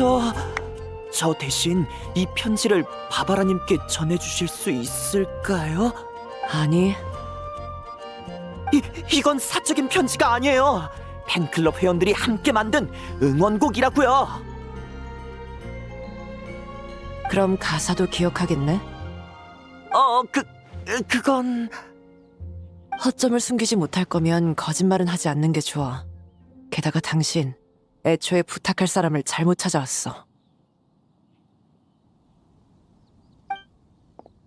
저... 저 대신 이 편지를 바바라님께 전해주실 수 있을까요? 아니, 이, 이건 사적인 편지가 아니에요. 팬클럽 회원들이 함께 만든 응원곡이라고요. 그럼 가사도 기억하겠네? 어, 그, 그건... 허점을 숨기지 못할 거면 거짓말은 하지 않는 게 좋아. 게다가 당신, 애초에 부탁할 사람을 잘못 찾아왔어.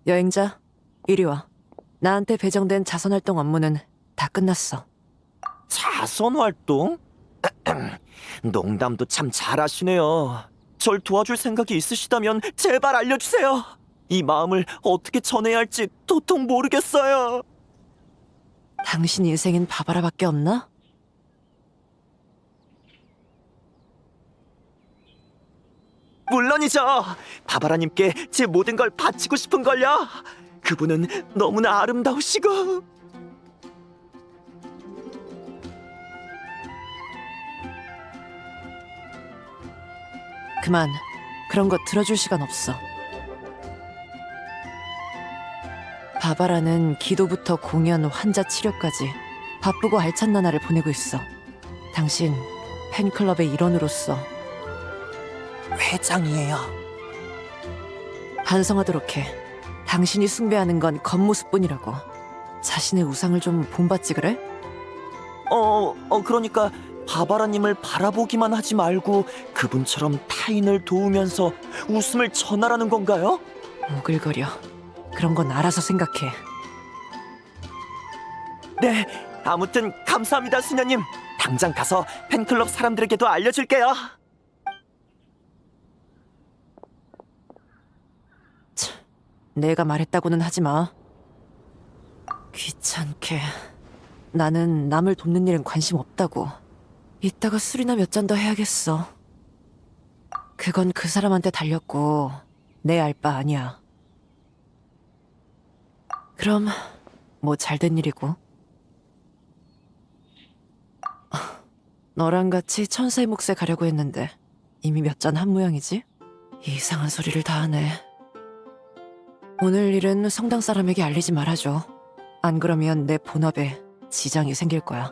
여행자, 이리 와. 나한테 배정된 자선 활동 업무는 다 끝났어. 자선 활동? 농담도 참 잘하시네요. 절 도와줄 생각이 있으시다면 제발 알려주세요. 이 마음을 어떻게 전해야 할지 도통 모르겠어요. 당신 인생엔 바바라밖에 없나? 물론이죠. 바바라님께 제 모든 걸 바치고 싶은 걸요. 그분은 너무나 아름다우시고 그만. 그런 거 들어줄 시간 없어. 바바라는 기도부터 공연, 환자 치료까지 바쁘고 알찬 나날을 보내고 있어. 당신 팬클럽의 일원으로서 회장이에요. 반성하도록 해. 당신이 숭배하는 건 겉모습뿐이라고. 자신의 우상을 좀 본받지 그래? 어, 어 그러니까 바바라님을 바라보기만 하지 말고 그분처럼 타인을 도우면서 웃음을 전하라는 건가요? 오글거려. 그런 건 알아서 생각해. 네, 아무튼 감사합니다, 수녀님. 당장 가서 팬클럽 사람들에게도 알려줄게요. 내가 말했다고는 하지 마. 귀찮게. 나는 남을 돕는 일엔 관심 없다고. 이따가 술이나 몇 잔 더 해야겠어. 그건 그 사람한테 달렸고 내 알 바 아니야. 그럼 뭐 잘 된 일이고. 너랑 같이 천사의 몫에 가려고 했는데 이미 몇 잔 한 모양이지? 이상한 소리를 다 하네. 오늘 일은 성당 사람에게 알리지 말아줘. 안 그러면 내 본업에 지장이 생길 거야.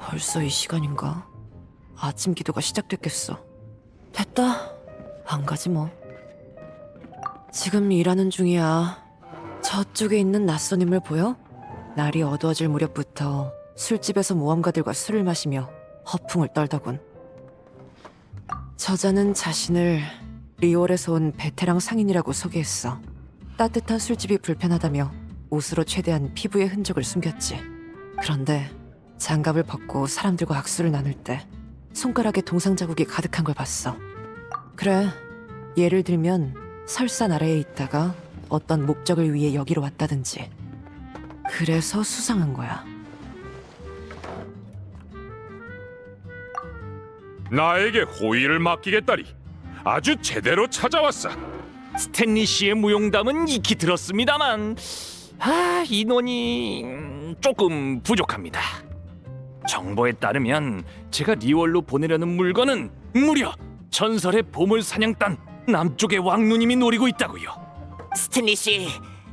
벌써 이 시간인가? 아침 기도가 시작됐겠어. 됐다. 안 가지 뭐. 지금 일하는 중이야. 저쪽에 있는 낯선 인물 보여? 날이 어두워질 무렵부터 술집에서 모험가들과 술을 마시며 허풍을 떨더군. 저자는 자신을 리올에서 온 베테랑 상인이라고 소개했어. 따뜻한 술집이 불편하다며 옷으로 최대한 피부의 흔적을 숨겼지. 그런데 장갑을 벗고 사람들과 악수를 나눌 때 손가락에 동상 자국이 가득한 걸 봤어. 그래, 예를 들면 설산 아래에 있다가 어떤 목적을 위해 여기로 왔다든지. 그래서 수상한 거야. 나에게 호의를 맡기겠다니 아주 제대로 찾아왔어. 스탠리 씨의 무용담은 익히 들었습니다만 아 인원이 음, 조금 부족합니다. 정보에 따르면 제가 리월로 보내려는 물건은 무려 전설의 보물 사냥단 남쪽의 왕누님이 노리고 있다고요. 스탠리 씨,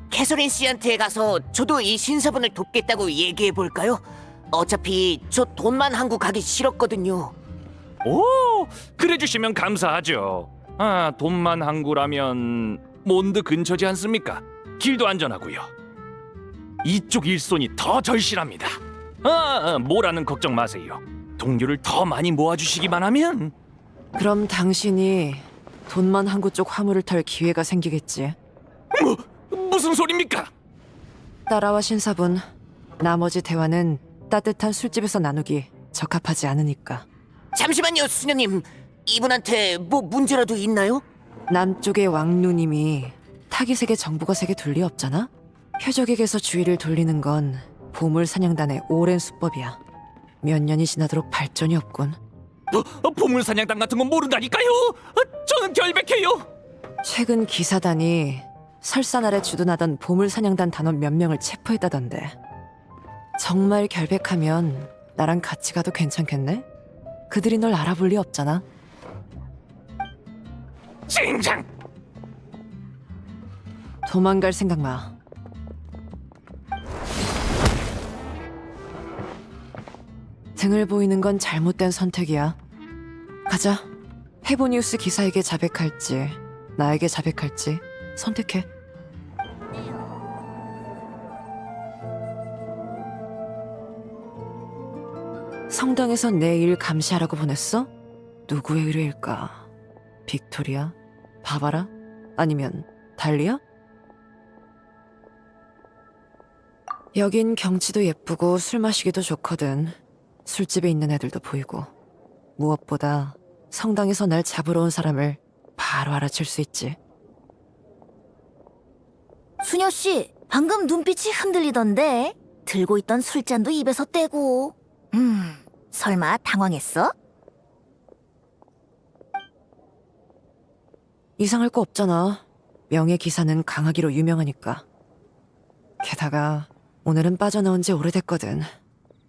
캐서린 씨한테 가서 저도 이 신사분을 돕겠다고 얘기해 볼까요? 어차피 저 돈만 한국 가기 싫었거든요. 오 그래 주시면 감사하죠. 아 돈만 항구라면 몬드 근처지 않습니까? 길도 안전하고요. 이쪽 일손이 더 절실합니다. 아, 아 뭐라는 걱정 마세요. 동료를 더 많이 모아주시기만 하면 그럼 당신이 돈만 항구 쪽 화물을 탈 기회가 생기겠지. 뭐 무슨 소리입니까? 따라와 신사분. 나머지 대화는 따뜻한 술집에서 나누기 적합하지 않으니까. 잠시만요, 수녀님. 이분한테 뭐 문제라도 있나요? 남쪽의 왕누님이 타기색의 정보가 색에 둘리 없잖아? 표적에게서 주의를 돌리는 건 보물 사냥단의 오랜 수법이야. 몇 년이 지나도록 발전이 없군. 어, 보물 사냥단 같은 건 모른다니까요. 어, 저는 결백해요. 최근 기사단이 설산 아래 주둔하던 보물 사냥단 단원 몇 명을 체포했다던데. 정말 결백하면 나랑 같이 가도 괜찮겠네? 그들이 널 알아볼 리 없잖아. 징장! 도망갈 생각 마. 등을 보이는 건 잘못된 선택이야. 가자. 헤보니우스 기사에게 자백할지, 나에게 자백할지 선택해. 성당에서 내 일 감시하라고 보냈어? 누구의 의뢰일까? 빅토리아? 바바라? 아니면 달리야? 여긴 경치도 예쁘고 술 마시기도 좋거든. 술집에 있는 애들도 보이고. 무엇보다 성당에서 날 잡으러 온 사람을 바로 알아챌 수 있지. 수녀 씨, 방금 눈빛이 흔들리던데 들고 있던 술잔도 입에서 떼고. 음, 설마 당황했어? 이상할 거 없잖아. 명예 기사는 강하기로 유명하니까. 게다가 오늘은 빠져나온 지 오래됐거든.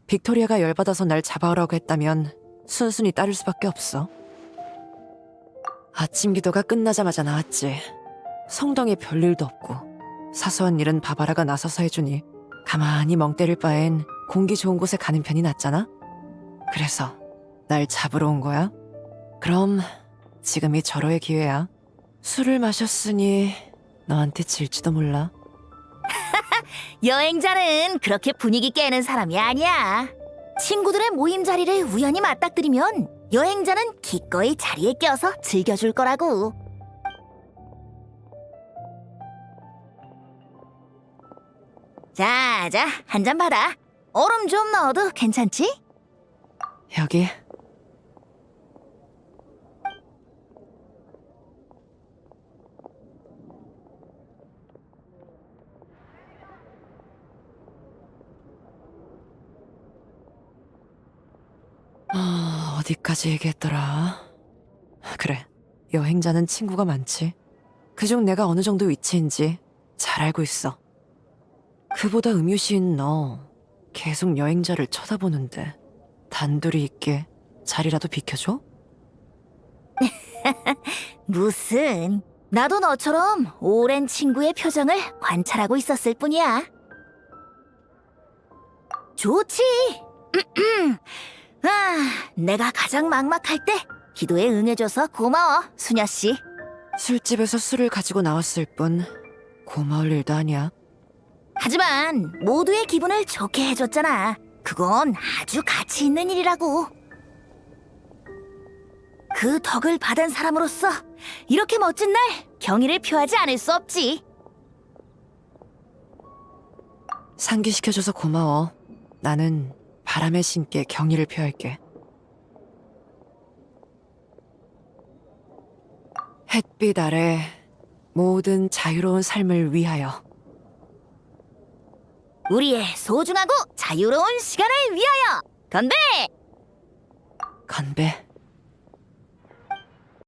빅토리아가 열받아서 날 잡아오라고 했다면 순순히 따를 수밖에 없어. 아침 기도가 끝나자마자 나왔지. 성당에 별일도 없고 사소한 일은 바바라가 나서서 해주니 가만히 멍 때릴 바엔 공기 좋은 곳에 가는 편이 낫잖아. 그래서 날 잡으러 온 거야. 그럼 지금이 절호의 기회야. 술을 마셨으니 너한테 질지도 몰라. 여행자는 그렇게 분위기 깨는 사람이 아니야. 친구들의 모임 자리를 우연히 맞닥뜨리면 여행자는 기꺼이 자리에 껴서 즐겨줄 거라고. 자, 자, 한 잔 받아. 얼음 좀 넣어도 괜찮지? 여기 아, 어디까지 얘기했더라? 그래, 여행자는 친구가 많지. 그중 내가 어느 정도 위치인지 잘 알고 있어. 그보다 음유시인 너 계속 여행자를 쳐다보는데 단둘이 있게 자리라도 비켜줘? 무슨 나도 너처럼 오랜 친구의 표정을 관찰하고 있었을 뿐이야. 좋지. 아, 내가 가장 막막할 때 기도에 응해줘서 고마워, 수녀 씨. 술집에서 술을 가지고 나왔을 뿐 고마울 일도 아니야. 하지만 모두의 기분을 좋게 해줬잖아. 그건 아주 가치 있는 일이라고. 그 덕을 받은 사람으로서 이렇게 멋진 날 경의를 표하지 않을 수 없지. 상기시켜줘서 고마워. 나는 바람의 신께 경의를 표할게. 햇빛 아래 모든 자유로운 삶을 위하여. 우리의 소중하고 자유로운 시간을 위하여 건배! 건배.